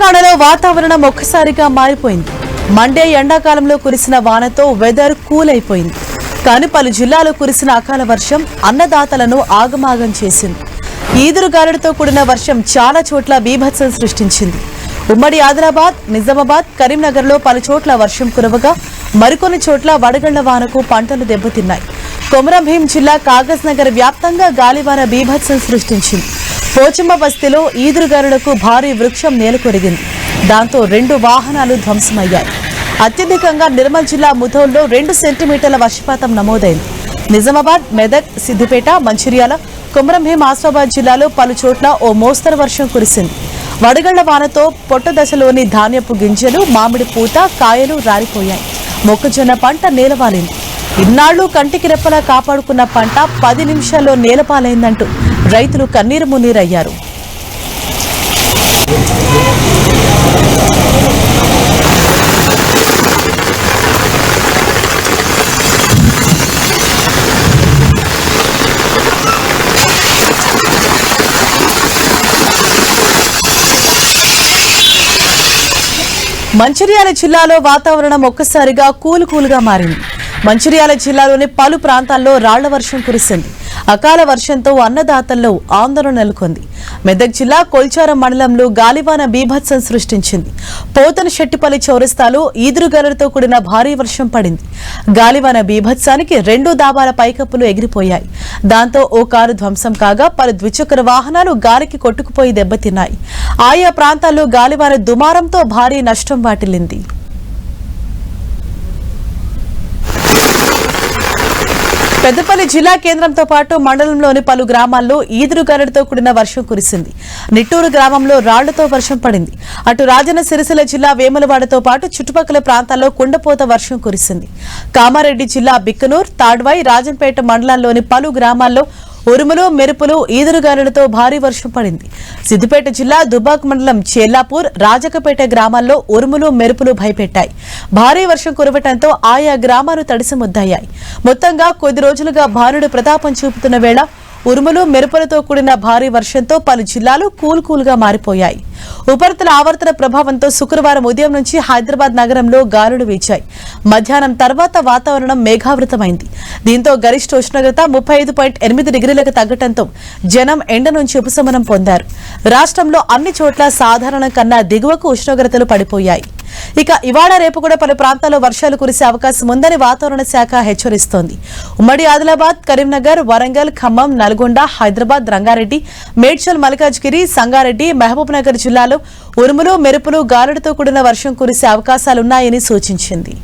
వాతావరణం ఒక్కసారిగా మారిపోయింది. మండే ఎండాకాలంలో కురిసిన వానతో వెదర్ కూల్ అయిపోయింది కానీ పలు జిల్లాలో కురిసిన అకాల వర్షం అన్నదాతలను ఆగమాగం చేసింది. ఈదురుగాలులతో కూడిన వర్షం చాలా చోట్ల బీభత్సం సృష్టించింది. ఉమ్మడి ఆదిలాబాద్ నిజామాబాద్ కరీంనగర్లో పలు చోట్ల వర్షం కురవగా మరికొన్ని చోట్ల వడగళ్ళ వానకు పంటలు దెబ్బతిన్నాయి. కొమరంభీం జిల్లా కాగజ్ నగర్ వ్యాప్తంగా గాలివాన బీభత్సం సృష్టించింది. పోచమ్మ బస్తీలో ఈదురుగాలులకు భారీ వృక్షం నేలకొరిగింది దాంతో రెండు వాహనాలు ధ్వంసమయ్యాయి. అత్యధికంగా నిర్మల్ జిల్లా ముధోల్లో రెండు సెంటీమీటర్ల వర్షపాతం నమోదైంది. నిజామాబాద్ మెదక్ సిద్దిపేట మంచిర్యాల కొమరంభీం ఆసిఫాబాద్ జిల్లాలో పలు చోట్ల ఓ మోస్తరు వర్షం కురిసింది. వడగళ్ళ వానతో పొట్ట దశలోని ధాన్యపు గింజలు మామిడి పూత కాయలు రాలిపోయాయి. మొక్కజొన్న పంట నేలవాలింది. ఇన్నాళ్ళు కంటికి రెప్పలా కాపాడుకున్న పంట పది నిమిషాల్లో నేలపాలైందంటూ రైతులు కన్నీరు మున్నీరయ్యారు. మంచిర్యాల జిల్లాలో వాతావరణం ఒక్కసారిగా కూల్ కూల్గా మారింది. మంచిర్యాల జిల్లాలోని పలు ప్రాంతాల్లో రాళ్ళ వర్షం కురిసింది. అకాల వర్షంతో అన్నదాతల్లో ఆందోళన నెలకొంది. మెదక్ జిల్లా కొల్చారం మండలంలో గాలివాన బీభత్సం సృష్టించింది. పోతన శెట్టిపల్లి చౌరస్తాలో ఈదురుగాలులతో కూడిన భారీ వర్షం పడింది. గాలివాన బీభత్సానికి రెండు దాబాల పైకప్పులు ఎగిరిపోయాయి. దాంతో ఓ కారు ధ్వంసం కాగా పలు ద్విచక్ర వాహనాలు గాలికి కొట్టుకుపోయి దెబ్బతిన్నాయి. ఆయా ప్రాంతాల్లో గాలివాన దుమారంతో భారీ నష్టం వాటిల్లింది. పెద్దపల్లి జిల్లా కేంద్రంతో పాటు మండలంలోని పలు గ్రామాల్లో ఈదురుగాలులతో కూడిన వర్షం కురిసింది. నిట్టూరు గ్రామంలో రాళ్ళతో వర్షం పడింది. అటు రాజన్న సిరిసిల్ల జిల్లా వేములవాడతో పాటు చుట్టుపక్కల ప్రాంతాల్లో కుండపోత వర్షం కురిసింది. కామారెడ్డి జిల్లా బిక్కనూర్ తాడ్వాయి రాజంపేట మండలంలోని పలు గ్రామాల్లో ఉరుములు మెరుపులు ఈదురుగాలులతో భారీ వర్షం పడింది. సిద్దిపేట జిల్లా దుబాక్ మండలం చేల్లాపూర్ రాజకపేట గ్రామాల్లో ఉరుములు మెరుపులు భయపెట్టాయి. భారీ వర్షం కురవటంతో ఆయా గ్రామాలు తడిసిముద్దయ్యాయి. మొత్తంగా కొద్ది రోజులుగా భానుడు ప్రతాపం చూపుతున్న వేళ ఉరుములు మెరుపులతో కూడిన భారీ వర్షంతో పలు జిల్లాలు కూల్ కూల్గా మారిపోయాయి. ఉపరితల ఆవర్తన ప్రభావంతో శుక్రవారం ఉదయం నుంచి హైదరాబాద్ నగరంలో గాలులు వీచాయి. మధ్యాహ్నం తర్వాత వాతావరణం మేఘావృతమైంది. దీంతో గరిష్ట ఉష్ణోగ్రత ముప్పై ఐదు పాయింట్ ఎనిమిది డిగ్రీలకు తగ్గటంతో జనం ఎండ నుంచి ఉపశమనం పొందారు. రాష్ట్రంలో అన్ని చోట్ల సాధారణం కన్నా దిగువకు ఉష్ణోగ్రతలు పడిపోయాయి. ఇక ఇవాళ రేపు కూడా పలు ప్రాంతాల్లో వర్షాలు కురిసే అవకాశం ఉందని వాతావరణ శాఖ హెచ్చరిస్తోంది. ఉమ్మడి ఆదిలాబాద్ కరీంనగర్ వరంగల్ ఖమ్మం నల్గొండ హైదరాబాద్ రంగారెడ్డి మేడ్చల్ మల్కాజ్గిరి సంగారెడ్డి మహబూబ్ నగర్ జిల్లాలో ఉరుములు మెరుపులు గాలుడితో కూడిన వర్షం కురిసే అవకాశాలున్నాయని సూచించింది.